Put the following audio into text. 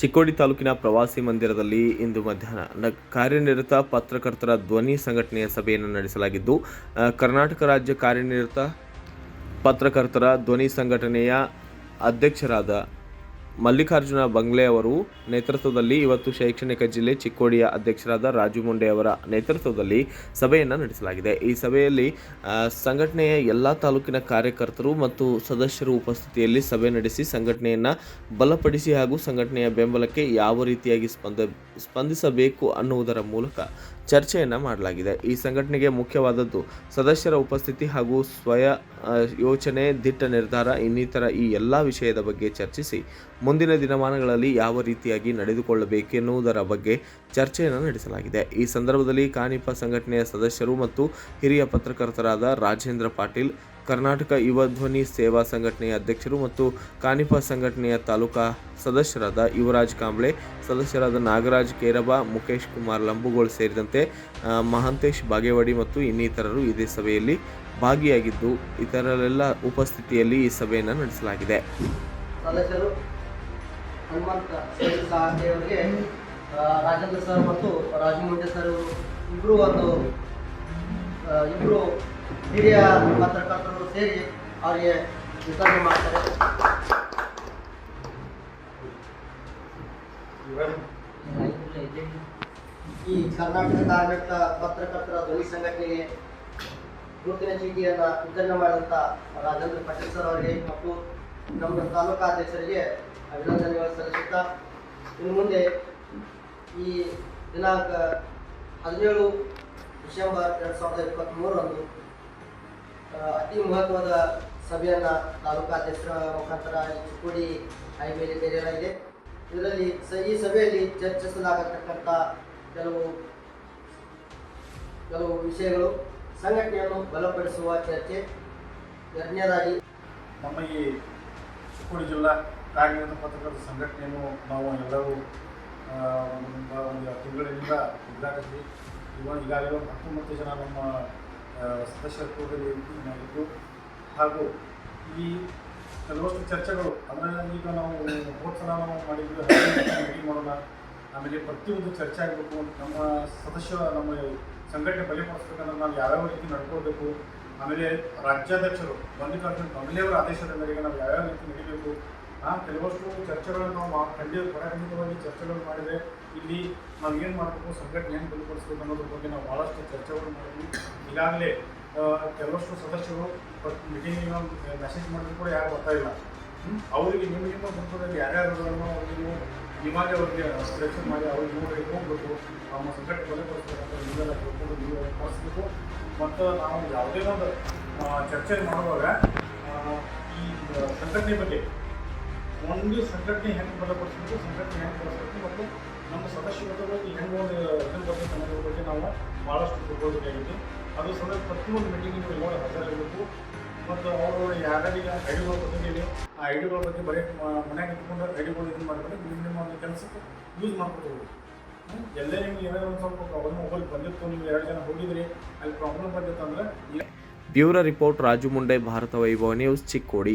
ಚಿಕ್ಕೋಡಿ ತಾಲೂಕಿನ ಪ್ರವಾಸಿ ಮಂದಿರದಲ್ಲಿ ಇಂದು ಮಧ್ಯಾಹ್ನ ಕಾರ್ಯನಿರತ ಪತ್ರಕರ್ತರ ಧ್ವನಿ ಸಂಘಟನೆಯ ಸಭೆಯನ್ನು ನಡೆಸಲಾಗಿದ್ದು ಕರ್ನಾಟಕ ರಾಜ್ಯ ಕಾರ್ಯನಿರತ ಪತ್ರಕರ್ತರ ಧ್ವನಿ ಸಂಘಟನೆಯ ಅಧ್ಯಕ್ಷರಾದ ಮಲ್ಲಿಕಾರ್ಜುನ ಬಂಗ್ಲೆ ಅವರು ನೇತೃತ್ವದಲ್ಲಿ ಇವತ್ತು ಶೈಕ್ಷಣಿಕ ಜಿಲ್ಲೆ ಚಿಕ್ಕೋಡಿಯ ಅಧ್ಯಕ್ಷರಾದ ರಾಜು ಮುಂಡೆ ಅವರ ನೇತೃತ್ವದಲ್ಲಿ ಸಭೆಯನ್ನು ನಡೆಸಲಾಗಿದೆ. ಈ ಸಭೆಯಲ್ಲಿ ಸಂಘಟನೆಯ ಎಲ್ಲ ತಾಲೂಕಿನ ಕಾರ್ಯಕರ್ತರು ಮತ್ತು ಸದಸ್ಯರು ಉಪಸ್ಥಿತಿಯಲ್ಲಿ ಸಭೆ ನಡೆಸಿ ಸಂಘಟನೆಯನ್ನು ಬಲಪಡಿಸಿ ಹಾಗೂ ಸಂಘಟನೆಯ ಬೆಂಬಲಕ್ಕೆ ಯಾವ ರೀತಿಯಾಗಿ ಸ್ಪಂದ, ಸ್ಪಂದಿಸಬೇಕು ಅನ್ನುವುದರ ಮೂಲಕ ಚರ್ಚೆಯನ್ನು ಮಾಡಲಾಗಿದೆ. ಈ ಸಂಘಟನೆಗೆ ಮುಖ್ಯವಾದದ್ದು ಸದಸ್ಯರ ಉಪಸ್ಥಿತಿ ಹಾಗೂ ಸ್ವಯ ಯೋಚನೆ, ದಿಟ್ಟ ನಿರ್ಧಾರ, ಇನ್ನಿತರ ಈ ಎಲ್ಲ ವಿಷಯದ ಬಗ್ಗೆ ಚರ್ಚಿಸಿ ಮುಂದಿನ ದಿನಮಾನಗಳಲ್ಲಿ ಯಾವ ರೀತಿಯಾಗಿ ನಡೆದುಕೊಳ್ಳಬೇಕೆನ್ನುವುದರ ಬಗ್ಗೆ ಚರ್ಚೆಯನ್ನು ನಡೆಸಲಾಗಿದೆ. ಈ ಸಂದರ್ಭದಲ್ಲಿ ಕಾನಿಪ ಸಂಘಟನೆಯ ಸದಸ್ಯರು ಮತ್ತು ಹಿರಿಯ ಪತ್ರಕರ್ತರಾದ ರಾಜೇಂದ್ರ ಪಾಟೀಲ್ ಕರ್ನಾಟಕ ಯುವ ಧ್ವನಿ ಸೇವಾ ಸಂಘಟನೆಯ ಅಧ್ಯಕ್ಷರು ಮತ್ತು ಕಾನಿಪ ಸಂಘಟನೆಯ ತಾಲೂಕಾ ಸದಸ್ಯರಾದ ಯುವರಾಜ್ ಕಾಂಬ್ಳೆ ಸದಸ್ಯರಾದ ನಾಗರಾಜ್ ಕೇರಬ ಮುಖೇಶ್ ಕುಮಾರ್ ಲಂಬುಗೋಳ್ ಸೇರಿದಂತೆ ಮಹಾಂತೇಶ್ ಬಾಗೇವಾಡಿ ಮತ್ತು ಇನ್ನಿತರರು ಇದೇ ಸಭೆಯಲ್ಲಿ ಭಾಗಿಯಾಗಿದ್ದು ಇತರರೆಲ್ಲ ಉಪಸ್ಥಿತಿಯಲ್ಲಿ ಈ ಸಭೆಯನ್ನು ನಡೆಸಲಾಗಿದೆ. ಹನುಮಂತ ಅವರಿಗೆ ರಾಜೇಂದ್ರ ಸರ್ ಮತ್ತು ರಾಜು ಸರ್ ಇಬ್ಬರು ಒಂದು ಆ, ಇಬ್ರು ಹಿರಿಯ ಪತ್ರಕರ್ತರು ಸೇರಿ ಅವರಿಗೆ ವಿತರಣೆ ಮಾಡ್ತಾರೆ. ಈ ಕರ್ನಾಟಕ ಕಾರ್ಮಿಕ ಪತ್ರಕರ್ತರ ಧ್ವನಿ ಸಂಘಟನೆಗೆ ಗುರುತಿನ ಚೀಟಿಯನ್ನು ವಿತರಣೆ ಮಾಡಿದಂಥ ರಾಜೇಂದ್ರ ಪಟೇಲ್ ಸರ್ ಅವರಿಗೆ ಮತ್ತು ನಮ್ಮ ತಾಲೂಕಾ ಅಧ್ಯಕ್ಷರಿಗೆ ಅಭಿನಂದನೆಗಳು ಸಲ್ಲಿಸುತ್ತಾ ಇನ್ನು ಮುಂದೆ ಈ ದಿನಾಂಕ ಹದಿನೇಳು ಡಿಸೆಂಬರ್ ಎರಡು ಸಾವಿರದ ಇಪ್ಪತ್ತ್ಮೂರರಂದು ಅತಿ ಮಹತ್ವದ ಸಭೆಯನ್ನ ತಾಲೂಕಾ ಅಧ್ಯಕ್ಷರ ಮುಖಾಂತರ ಚಿಕ್ಕೋಡಿ ಹೈವೇಲಿ ಕರೆಯಲಾಗಿದೆ ಇದರಲ್ಲಿ ಈ ಸಭೆಯಲ್ಲಿ ಚರ್ಚಿಸಲಾಗತಕ್ಕಂಥ ಕೆಲವು ಕೆಲವು ವಿಷಯಗಳು, ಸಂಘಟನೆಯನ್ನು ಬಲಪಡಿಸುವ ಚರ್ಚೆ. ಎರಡನೇದಾಗಿ, ನಮ್ಮ ಈ ಚಿಕ್ಕೋಡಿ ಜಿಲ್ಲಾ ಕಾರ್ಯನಿರತ ಪತ್ರಕರ್ತರ ಸಂಘಟನೆಯನ್ನು ನಾವು ಎಲ್ಲರೂ ಒಂದು ತಿಂಗಳಿನಿಂದ ಇದಾಗಿದ್ವಿ ಇವಾಗ ಈಗಾಗಲೇ ಹತ್ತೊಂಬತ್ತು ಜನ ನಮ್ಮ ಸದಸ್ಯರ ಕೂಡಲಿ ಮಾಡಿದ್ದು ಹಾಗೂ ಈ ಕೆಲವಷ್ಟು ಚರ್ಚೆಗಳು ಅಂದರೆ ಈಗ ನಾವು ಹೋದ ಸಲ ನಾವು ಮಾಡಿದ್ವಿ ಮೀಟಿಂಗ್ ಮಾಡೋಣ. ಆಮೇಲೆ ಪ್ರತಿಯೊಂದು ಚರ್ಚೆ ಆಗಬೇಕು ನಮ್ಮ ಸದಸ್ಯ, ನಮ್ಮ ಸಂಘಟನೆ ಬಲಿಪಡಿಸ್ಬೇಕಂದ್ರೆ ನಾವು ಯಾವ್ಯಾವ ರೀತಿ ನಡ್ಕೊಳ್ಬೇಕು? ಆಮೇಲೆ ರಾಜ್ಯಾಧ್ಯಕ್ಷರು ಮಲ್ಲಿಕಾರ್ಜುನ್ ಕಮಲೆಯವರ ಆದೇಶದ ಮೇರೆಗೆ ನಾವು ಯಾವ್ಯಾವ ರೀತಿ ನಡೀಬೇಕು? ಕೆಲವಷ್ಟು ಚರ್ಚೆಗಳನ್ನು ನಾವು ಖಂಡಿತ ಪ್ರಾಖಂಡಿತವಾಗಿ ಚರ್ಚೆಗಳು ಮಾಡಿದರೆ ಇಲ್ಲಿ ನಾವು ಏನು ಮಾಡಬೇಕು, ಸಂಘಟನೆ ಏನು ಬಲಪಡಿಸ್ಬೇಕು ಅನ್ನೋದ್ರ ಬಗ್ಗೆ ನಾವು ಭಾಳಷ್ಟು ಚರ್ಚೆಗಳು ಮಾಡಿದ್ವಿ. ಈಗಾಗಲೇ ಕೆಲವಷ್ಟು ಸದಸ್ಯರು ಮೀಟಿಂಗಿಗೆ ಮೆಸೇಜ್ ಮಾಡಿದ್ರು ಕೂಡ ಯಾರು ಹ್ಮ್? ಅವರಿಗೆ ನಿಮ್ಮ ನಿಮ್ಮ ಗುಂಪುದಲ್ಲಿ ಯಾರ್ಯಾರುಗಳನ್ನು ನೀವು ನಿಮಗೆ ಅವರಿಗೆ ಸೆಲೆಕ್ಷನ್ ಮಾಡಿ ಅವ್ರಿಗೆ ನೋಡಿ ಹೋಗ್ಬೇಕು. ನಮ್ಮ ಸಂಘಟನೆ ಬಲಪಡಿಸ್ಬೇಕಂತ ನೀವೆಲ್ಲ ತಿಳ್ಕೊಂಡು ನೀವು ಕಳಿಸ್ಬೇಕು ಮತ್ತು ನಾವು ಯಾವುದೇ ಒಂದು ಚರ್ಚೆ ಮಾಡುವಾಗ ಈ ಸಂಘಟನೆ ಬಗ್ಗೆ ಒಂದು ಸಂಘಟನೆ ಹೆಂಗೆ ಬಲಪಡಿಸ್ಬೇಕು, ಸಂಘಟನೆ ಹೆಂಗೆ ಬಳಸಬೇಕು ಮತ್ತು ನಮ್ಮ ಸದಸ್ಯರುಗಳಿಗೆ ಹೆಂಗೆ ಒಂದು ಹೆಂಗೆ ಬರಬೇಕು ಅನ್ನೋದ್ರ ಬಗ್ಗೆ ನಾವು ಭಾಳಷ್ಟು ತಿಳ್ಕೊಳ್ಬೇಕಾಗಿದೆ ಅದು ಸಂದರ್ಭ ಪ್ರತಿಯೊಂದು ಮೀಟಿಂಗಿಗೆ ಎಲ್ಲ ಹಾಜರಿರಬೇಕು ಮತ್ತು ಅವರು ಯಾರ್ಯಾರಿಗೆ ಐಡಿಗಳ ಬಗ್ಗೆ ಆ ಐಡಿಗಳ ಬಗ್ಗೆ ಬರೀ ಮನೆಯಾಗ ಇಟ್ಕೊಂಡು ಐಡಿಗಳು ಇದು ಮಾಡ್ಕೊಂಡು ನಿಮ್ಮ ನಿಮ್ಮ ಒಂದು ಕೆಲಸಕ್ಕೆ ಯೂಸ್ ಮಾಡ್ಕೊಳ್ಬೇಕು ಎಲ್ಲೇ ನಿಮ್ಗೆ ಏನಾದ್ರು ಒಂದು ಸ್ವಲ್ಪ ಪ್ರಾಬ್ಲಮ್ ಮೊಬೈಲ್ ಬಂದಿತ್ತು ನೀವು ಎರಡು ಜನ ಹೋಗಿದ್ರಿ, ಅಲ್ಲಿ ಪ್ರಾಬ್ಲಮ್ ಬಂದಿತ್ತು ಅಂದರೆ bureau report Raju Munde, Bharat Vaibhav news, Chikkodi.